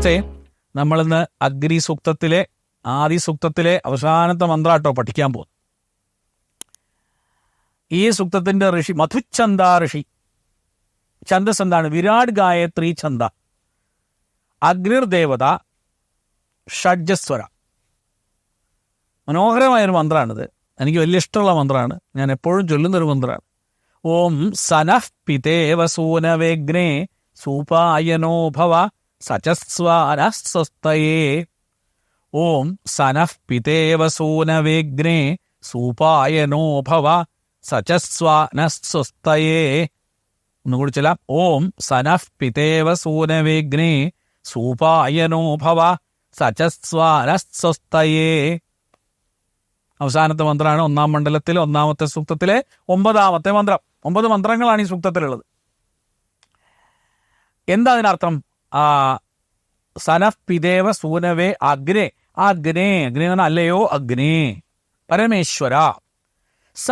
നമസ്തേ. നമ്മളിന്ന് അഗ്നി സൂക്തത്തിലെ ആദി സൂക്തത്തിലെ അവസാനത്തെ മന്ത്രാട്ടോ പഠിക്കാൻ പോകുന്നു. ഈ സൂക്തത്തിന്റെ ഋഷി മധുച്ഛന്ദ ഋഷി. ഛന്ദസ് എന്താണ് വിരാട് ഗായത്രി ഛന്ദ. അഗ്നിർദേവത ഷഡ്ജസ്വര. മനോഹരമായൊരു മന്ത്രമാണിത് എനിക്ക് വലിയ ഇഷ്ടമുള്ള മന്ത്രമാണ് ഞാൻ എപ്പോഴും ചൊല്ലുന്നൊരു മന്ത്രമാണ് ഓം സനഃ പിതേവസൂനവേഗ്നേ സൂപായനോ ഭവ സചസ്വാനസ്വസ്തയേ ഓം സനഃ പിതേവ സൂനവേഗ്നേ സൂപായനോ ഭവ സചസ്വാനസ്വസ്തയേ ഒന്നുകൂടി ചെല്ലാം. ഓം സനഃ പിതേവ സൂനവേഗ്നേ സൂപായനോ ഭവ സചസ്വാനസ്വസ്തയേ അവസാനത്തെ മന്ത്രമാണ് ഒന്നാം മണ്ഡലത്തിൽ ഒന്നാമത്തെ സൂക്തത്തിലെ ഒമ്പതാമത്തെ മന്ത്രം. ഒമ്പത് മന്ത്രങ്ങളാണ് ഈ സൂക്തത്തിലുള്ളത്. എന്താ അതിനർത്ഥം? സനഫ് പിദേവ സൂനവേ അഗ്നേ അഗ്നേ അഗ്നെ എന്ന് അല്ലയോ അഗ്നേ. പരമേശ്വര. സ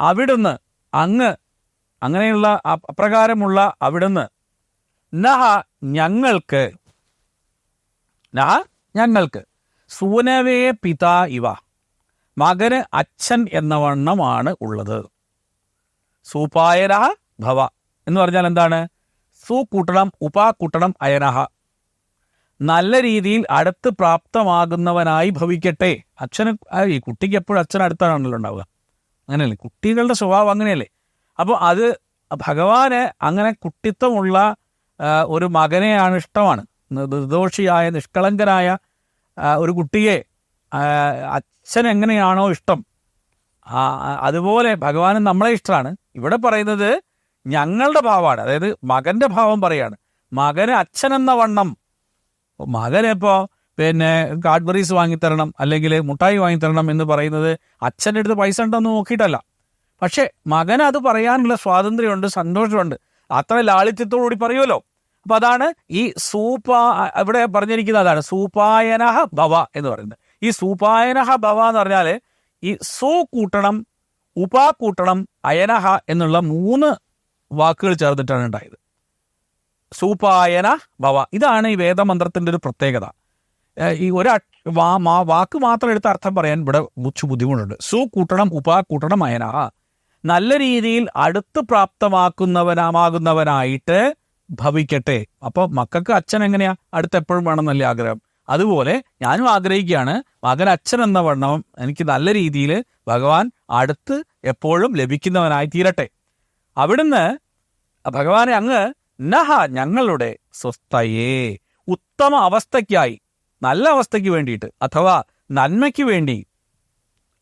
അവിടുന്ന് അങ്ങ് അങ്ങനെയുള്ള അപ്രകാരമുള്ള അവിടുന്ന് നഹ ഞങ്ങൾക്ക്. നഹ ഞങ്ങൾക്ക്. സൂനവേ പിതാ ഇവ. മകന് അച്ഛൻ എന്ന വണ്ണമാണ് ഉള്ളത്. സൂപായന ഭവ. എന്ന് പറഞ്ഞാൽ എന്താണ്? സു കൂട്ടണം കൂട്ടണം അയനഹ. നല്ല രീതിയിൽ അടുത്ത് പ്രാപ്തമാകുന്നവനായി ഭവിക്കട്ടെ. അച്ഛന് ഈ കുട്ടിക്ക് എപ്പോഴും അച്ഛൻ അടുത്താണല്ലോ ഉണ്ടാവുക. അങ്ങനെയല്ലേ? കുട്ടികളുടെ സ്വഭാവം അങ്ങനെയല്ലേ? അപ്പോൾ അത് ഭഗവാന് അങ്ങനെ കുട്ടിത്വമുള്ള ഒരു മകനെയാണ് ഇഷ്ടമാണ്. നിർദോഷിയായ നിഷ്കളങ്കനായ ഒരു കുട്ടിയെ അച്ഛൻ എങ്ങനെയാണോ ഇഷ്ടം. അതുപോലെ ഭഗവാനും നമ്മളെ ഇഷ്ടമാണ്. ഇവിടെ പറയുന്നത് ഞങ്ങളുടെ ഭാവമാണ്. അതായത് മകന്റെ ഭാവം പറയാണ്. മകന് അച്ഛൻ എന്ന വണ്ണം മകനെപ്പോ പിന്നെ കാഡ്ബറീസ് വാങ്ങിത്തരണം അല്ലെങ്കിൽ മുട്ടായി വാങ്ങിത്തരണം എന്ന് പറയുന്നത് അച്ഛന്റെ അടുത്ത് പൈസ ഉണ്ടെന്ന് നോക്കിയിട്ടല്ല. പക്ഷേ മകൻ അത് പറയാനുള്ള സ്വാതന്ത്ര്യമുണ്ട് സന്തോഷമുണ്ട്. അത്ര ലാളിത്യത്തോടുകൂടി പറയുമല്ലോ. അപ്പൊ അതാണ് ഈ സൂപ്പാ ഇവിടെ പറഞ്ഞിരിക്കുന്നത് അതാണ് സൂപായനഹ ഭവ എന്ന് പറയുന്നത്. ഈ സൂപായനഹ ഭവ എന്ന് പറഞ്ഞാൽ ഈ സൂ കൂട്ടണം ഉപാ കൂട്ടണം അയനഹ എന്നുള്ള മൂന്ന് വാക്കുകൾ ചേർന്നിട്ടാണ് ഉണ്ടായത്. സൂപായന ഭവ ഇതാണ് ഈ വേദമന്ത്രത്തിന്റെ ഒരു പ്രത്യേകത. ഈ ഒരു വാ വാക്ക് മാത്രം എടുത്ത് അർത്ഥം പറയാൻ ഇവിടെ മുച്ചു ബുദ്ധിമുട്ടുണ്ട്. സു കൂട്ടണം ഉപ കൂട്ടണം അയന നല്ല രീതിയിൽ അടുത്ത് പ്രാപ്തമാക്കുന്നവനാമാകുന്നവനായിട്ട് ഭവിക്കട്ടെ. അപ്പൊ മക്കൾക്ക് അച്ഛൻ എങ്ങനെയാ? അടുത്ത് എപ്പോഴും വേണമെന്നല്ലേ ആഗ്രഹം. അതുപോലെ ഞാനും ആഗ്രഹിക്കുകയാണ് മകൻ അച്ഛൻ എന്ന വണ്ണം എനിക്ക് നല്ല രീതിയിൽ ഭഗവാൻ അടുത്ത് എപ്പോഴും ലഭിക്കുന്നവനായി തീരട്ടെ അവിടുന്ന് ഭഗവാനെ അങ്ങ് നഹ ഞങ്ങളുടെ സ്വസ്ഥയേ. ഉത്തമ അവസ്ഥയ്ക്കായി നല്ല അവസ്ഥയ്ക്ക് വേണ്ടിയിട്ട് അഥവാ നന്മയ്ക്ക് വേണ്ടി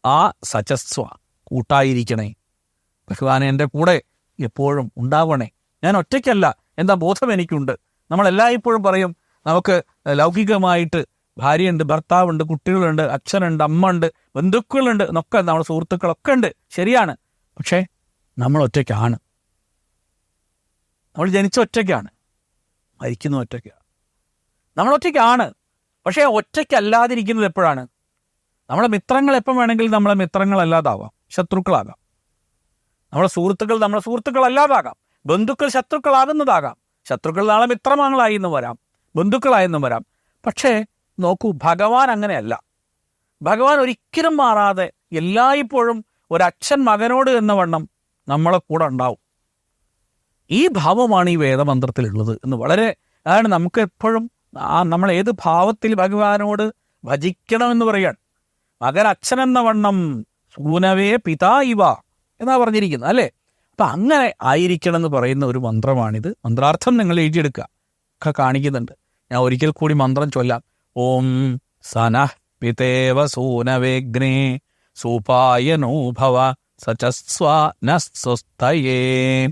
ആ സചസ്വ കൂട്ടായിരിക്കണേ. ഭഗവാനെ എന്റെ കൂടെ എപ്പോഴും ഉണ്ടാവണേ. ഞാൻ ഒറ്റയ്ക്കല്ല എന്താ ബോധം എനിക്കുണ്ട്. നമ്മൾ എല്ലായ്പ്പോഴും പറയും നമുക്ക് ലൗകികമായിട്ട് ഭാര്യയുണ്ട് ഭർത്താവുണ്ട് കുട്ടികളുണ്ട് അച്ഛനുണ്ട് അമ്മ ഉണ്ട് ബന്ധുക്കളുണ്ട് എന്നൊക്കെ നമ്മുടെ സുഹൃത്തുക്കളൊക്കെ ഉണ്ട്. ശരിയാണ്. പക്ഷേ നമ്മൾ ഒറ്റയ്ക്കാണ് നമ്മൾ ജനിച്ച ഒറ്റയ്ക്കാണ്. മരിക്കുന്ന ഒറ്റയ്ക്കാണ് നമ്മൾ ഒറ്റയ്ക്കാണ്. പക്ഷേ ഒറ്റയ്ക്കല്ലാതിരിക്കുന്നത് എപ്പോഴാണ്? നമ്മളെ മിത്രങ്ങൾ എപ്പം വേണമെങ്കിലും നമ്മളെ മിത്രങ്ങളല്ലാതാവാം. ശത്രുക്കളാകാം. നമ്മളെ സുഹൃത്തുക്കൾ നമ്മുടെ സുഹൃത്തുക്കളല്ലാതാകാം. ബന്ധുക്കൾ ശത്രുക്കളാകുന്നതാകാം. ശത്രുക്കൾ നാളെ മിത്രമാങ്ങളായിന്ന് വരാം. ബന്ധുക്കളായെന്നും വരാം. പക്ഷേ നോക്കൂ ഭഗവാൻ അങ്ങനെയല്ല. ഭഗവാൻ ഒരിക്കലും മാറാതെ എല്ലായ്പ്പോഴും ഒരച്ഛൻ മകനോട് എന്ന വണ്ണം നമ്മളെ കൂടെ ഉണ്ടാവും. ഈ ഭാവമാണ് ഈ വേദമന്ത്രത്തിലുള്ളത് എന്ന് വളരെ അതാണ് നമുക്ക് എപ്പോഴും ആ നമ്മൾ ഏത് ഭാവത്തിൽ ഭഗവാനോട് ഭജിക്കണമെന്ന് പറയാണ് മകൻ എന്ന വണ്ണം സൂനവേ പിതാ ഇവ എന്നാ പറഞ്ഞിരിക്കുന്നത് അല്ലേ? അപ്പൊ അങ്ങനെ ആയിരിക്കണം എന്ന് പറയുന്ന ഒരു മന്ത്രമാണിത്. മന്ത്രാർത്ഥം നിങ്ങൾ എഴുതിയെടുക്കുക. ഒക്കെ കാണിക്കുന്നുണ്ട്. ഞാൻ ഒരിക്കൽ കൂടി മന്ത്രം ചൊല്ലാം. ഓം സന പിതേവ സൂനവേഗ്നേ സൂപായനോ ഭവ സചസ്വാനസ്വസ്തയേ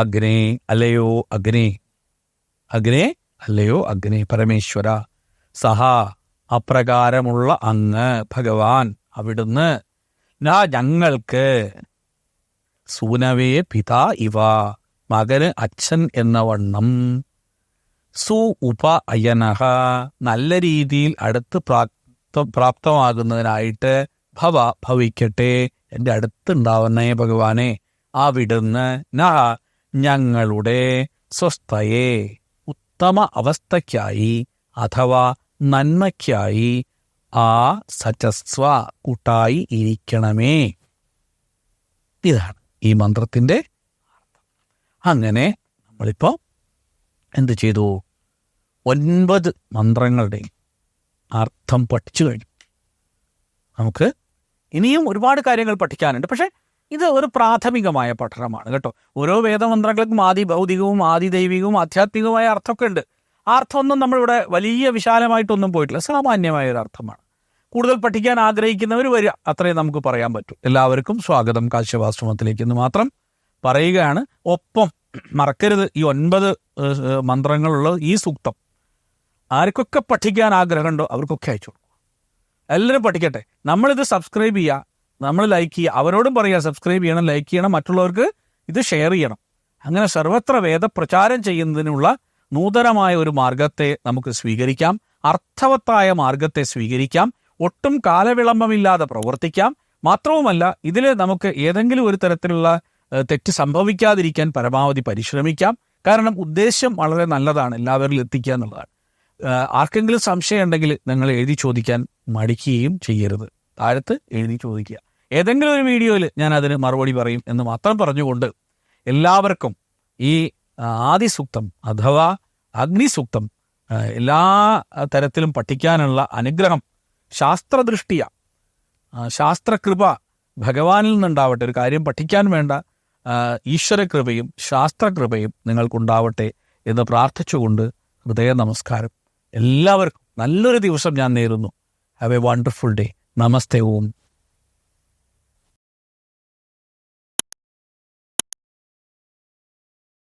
അഗ്നേ അലയോ അഗ്നേ അഗ്നേ അല്ലയോ അഗ്നേ പരമേശ്വര സഹ അപ്രകാരമുള്ള അങ്ങ് ഭഗവാൻ അവിടുന്ന്। നാ ഞങ്ങൾക്ക്। സൂനവേ പിതാ ഇവ മകന് അച്ഛൻ എന്ന വണ്ണം। സു ഉപ അയനഹ നല്ല രീതിയിൽ അടുത്ത് പ്രാപ്ത പ്രാപ്തമാകുന്നതിനായിട്ട് ഭവ ഭവിക്കട്ടെ എന്റെ അടുത്തുണ്ടാവുന്നേ ഭഗവാനെ അവിടുന്ന് ന ഞങ്ങളുടെ സ്വസ്ഥയെ ഉത്തമ അവസ്ഥയ്ക്കായി അഥവാ നന്മയ്ക്കായി ആ സചസ്വ കൂട്ടായി ഇരിക്കണമേ. ഇതാണ് ഈ മന്ത്രത്തിന്റെ അങ്ങനെ നമ്മളിപ്പോൾ എന്ത് ചെയ്തു? ഒൻപത് മന്ത്രങ്ങളുടെ അർത്ഥം പഠിച്ചു കഴിഞ്ഞു. നമുക്ക് ഇനിയും ഒരുപാട് കാര്യങ്ങൾ പഠിക്കാനുണ്ട്. പക്ഷേ ഇത് ഒരു പ്രാഥമികമായ പഠനമാണ് കേട്ടോ. ഓരോ വേദമന്ത്രങ്ങൾക്കും ആദി ഭൗതികവും ആദി ദൈവികവും ആധ്യാത്മികവുമായ അർത്ഥമൊക്കെ ഉണ്ട്. ആ അർത്ഥമൊന്നും നമ്മളിവിടെ വലിയ വിശാലമായിട്ടൊന്നും പോയിട്ടില്ല. സാമാന്യമായ ഒരു അർത്ഥമാണ്. കൂടുതൽ പഠിക്കാൻ ആഗ്രഹിക്കുന്നവർ വരിക. അത്രയും നമുക്ക് പറയാൻ പറ്റൂ. എല്ലാവർക്കും സ്വാഗതം. കാശ്യവാശ്രമത്തിലേക്ക് എന്ന് മാത്രം പറയുകയാണ്. ഒപ്പം മറക്കരുത്. ഈ ഒൻപത് മന്ത്രങ്ങളുള്ള ഈ സൂക്തം ആർക്കൊക്കെ പഠിക്കാൻ ആഗ്രഹമുണ്ടോ അവർക്കൊക്കെ അയച്ചു കൊടുക്കും എല്ലാവരും പഠിക്കട്ടെ. നമ്മളിത് സബ്സ്ക്രൈബ് ചെയ്യുക. നമ്മൾ ലൈക്ക് ചെയ്യുക. അവരോടും പറയുക സബ്സ്ക്രൈബ് ചെയ്യണം ലൈക്ക് ചെയ്യണം. മറ്റുള്ളവർക്ക് ഇത് ഷെയർ ചെയ്യണം. അങ്ങനെ സർവത്ര വേദപ്രചാരം ചെയ്യുന്നതിനുള്ള നൂതനമായ ഒരു മാർഗത്തെ നമുക്ക് സ്വീകരിക്കാം. അർത്ഥവത്തായ മാർഗത്തെ സ്വീകരിക്കാം. ഒട്ടും കാലവിളംബമില്ലാതെ പ്രവർത്തിക്കാം. മാത്രവുമല്ല ഇതിൽ നമുക്ക് ഏതെങ്കിലും ഒരു തരത്തിലുള്ള തെറ്റ് സംഭവിക്കാതിരിക്കാൻ പരമാവധി പരിശ്രമിക്കാം. കാരണം ഉദ്ദേശ്യം വളരെ നല്ലതാണ്. എല്ലാവരിലും എത്തിക്കുക എന്നുള്ളതാണ്. ആർക്കെങ്കിലും സംശയം ഉണ്ടെങ്കിൽ നിങ്ങൾ എഴുതി ചോദിക്കാൻ മടിക്കുകയും ചെയ്യരുത്. താഴത്ത് എഴുതി ചോദിക്കുക. ഏതെങ്കിലും ഒരു വീഡിയോയിൽ ഞാൻ അതിന് മറുപടി പറയും എന്ന് മാത്രം പറഞ്ഞുകൊണ്ട് എല്ലാവർക്കും ഈ ആദിസൂക്തം അഥവാ അഗ്നിസൂക്തം എല്ലാ തരത്തിലും പഠിക്കാനുള്ള അനുഗ്രഹം ശാസ്ത്രദൃഷ്ടിയ ശാസ്ത്രകൃപ ഭഗവാനിൽ നിന്നുണ്ടാവട്ടെ ഒരു കാര്യം പഠിക്കാൻ വേണ്ട ഈശ്വരകൃപയും ശാസ്ത്രകൃപയും നിങ്ങൾക്കുണ്ടാവട്ടെ എന്ന് പ്രാർത്ഥിച്ചുകൊണ്ട് ഹൃദയ നമസ്കാരം. എല്ലാവർക്കും നല്ലൊരു ദിവസം ഞാൻ നേരുന്നു. ഹാവ് എ വണ്ടർഫുൾ ഡേ നമസ്തേ ഓം.